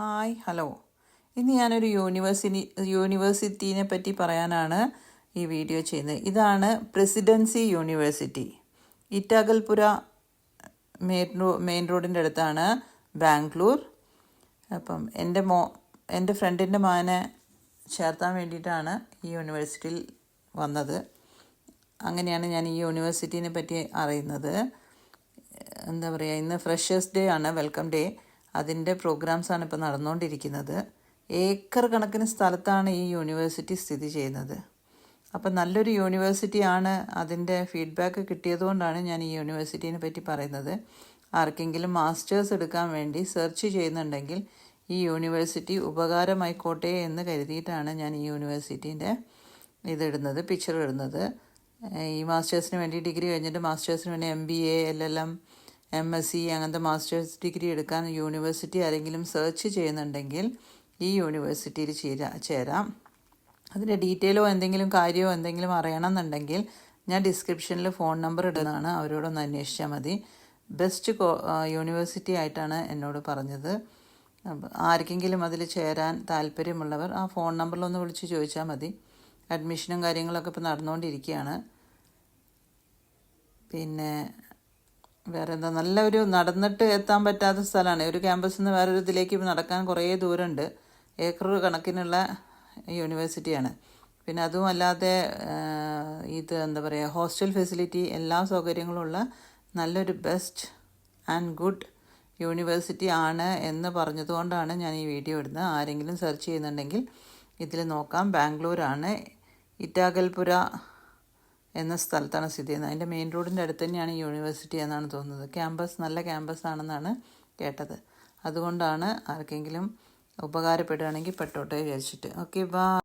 Hi hello. ഇന്ന് ഞാനൊരു university യൂണിവേഴ്സിറ്റീനെ പറ്റി പറയാനാണ് ഈ വീഡിയോ ചെയ്യുന്നത്. ഇതാണ് Presidency University. ഇറ്റാഗൽപുര main raw main റോഡിന്റെ അടുത്താണ് ബാംഗ്ലൂർ. അപ്പം എന്റെ മോ എന്റെ ഫ്രണ്ടിന്റെ മോനെ ചേർത്താൻ വേണ്ടിയിട്ടാണ് ഈ യൂണിവേഴ്സിറ്റിയിൽ വന്നത്. അങ്ങനെയാണ് ഞാൻ ഈ യൂണിവേഴ്സിറ്റീനെ പറ്റി അറിയുന്നത്. എന്താ പറയുക ഇന്ന് ഫ്രഷേഴ്സ് ഡേ ആണ് വെൽക്കം ഡേ. അതിന്റെ പ്രോഗ്രാംസാണ് ഇപ്പോൾ നടന്നുകൊണ്ടിരിക്കുന്നത് ഏക്കർ കണക്കിന് സ്ഥലത്താണ് ഈ യൂണിവേഴ്സിറ്റി സ്ഥിതി ചെയ്യുന്നത്. അപ്പം നല്ലൊരു യൂണിവേഴ്സിറ്റിയാണ് അതിന്റെ ഫീഡ്ബാക്ക് കിട്ടിയതുകൊണ്ടാണ് ഞാൻ ഈ യൂണിവേഴ്സിറ്റീനെ പറ്റി പറയുന്നത്. ആർക്കെങ്കിലും മാസ്റ്റേഴ്സ് എടുക്കാൻ വേണ്ടി സെർച്ച് ചെയ്യുന്നുണ്ടെങ്കിൽ ഈ യൂണിവേഴ്സിറ്റി ഉപകാരമായിക്കോട്ടെ എന്ന് കരുതിയിട്ടാണ് ഞാൻ ഈ യൂണിവേഴ്സിറ്റീന്റെ ഇതിടുന്നത് പിക്ചർ ഇടുന്നത്. ഈ മാസ്റ്റേഴ്സിന് വേണ്ടി ഡിഗ്രി കഴിഞ്ഞിട്ട് മാസ്റ്റേഴ്സിന് വേണ്ടി M B A L L M M S C അങ്ങനത്തെ മാസ്റ്റേഴ്സ് ഡിഗ്രി എടുക്കാൻ യൂണിവേഴ്സിറ്റി ആരെങ്കിലും സെർച്ച് ചെയ്യുന്നുണ്ടെങ്കിൽ ഈ യൂണിവേഴ്സിറ്റിയിൽ ചേരാ ചേരാം. അതിന്റെ ഡീറ്റെയിലോ എന്തെങ്കിലും കാര്യമോ എന്തെങ്കിലും അറിയണമെന്നുണ്ടെങ്കിൽ ഞാൻ ഡിസ്ക്രിപ്ഷനിൽ ഫോൺ നമ്പർ ഇടുന്നതാണ്. അവരോടൊന്ന് അന്വേഷിച്ചാൽ മതി. ബെസ്റ്റ് യൂണിവേഴ്സിറ്റി ആയിട്ടാണ് എന്നോട് പറഞ്ഞത്. ആർക്കെങ്കിലും അതിൽ ചേരാൻ താല്പര്യമുള്ളവർ ആ ഫോൺ നമ്പറിലൊന്ന് വിളിച്ച് ചോദിച്ചാൽ മതി. അഡ്മിഷനും കാര്യങ്ങളൊക്കെ ഇപ്പോൾ നടന്നുകൊണ്ടിരിക്കുകയാണ്. പിന്നെ വേറെ എന്താ നല്ലൊരു നടന്നിട്ട് എത്താൻ പറ്റാത്ത സ്ഥലമാണ്. ഒരു ക്യാമ്പസിൽ നിന്ന് വേറൊരു ഇതിലേക്ക് നടക്കാൻ കുറേ ദൂരമുണ്ട്. ഏക്കർ കണക്കിനുള്ള യൂണിവേഴ്സിറ്റിയാണ് പിന്നെ അതും അല്ലാതെ ഇത് എന്താ പറയുക ഹോസ്റ്റൽ ഫെസിലിറ്റി എല്ലാ സൗകര്യങ്ങളുള്ള നല്ലൊരു ബെസ്റ്റ് ആൻഡ് ഗുഡ് യൂണിവേഴ്സിറ്റി ആണ് എന്ന് പറഞ്ഞതുകൊണ്ടാണ് ഞാൻ ഈ വീഡിയോ ഇടുന്നത്. ആരെങ്കിലും സെർച്ച് ചെയ്യുന്നുണ്ടെങ്കിൽ ഇതിൽ നോക്കാം. ബാംഗ്ലൂരാണ്. ഇറ്റാഗൽപുര എന്ന സ്ഥലത്താണ് സ്ഥിതി ചെയ്യുന്നത്. അതിന്റെ മെയിൻ റോഡിന്റെ അടുത്ത് തന്നെയാണ് യൂണിവേഴ്സിറ്റി എന്നാണ് തോന്നുന്നത്. ക്യാമ്പസ് നല്ല ക്യാമ്പസ് ആണെന്നാണ് കേട്ടത്. അതുകൊണ്ടാണ് ആർക്കെങ്കിലും ഉപകാരപ്പെടുകയാണെങ്കിൽ പെട്ടോട്ടെ വിചാരിച്ചിട്ട്. Okay bye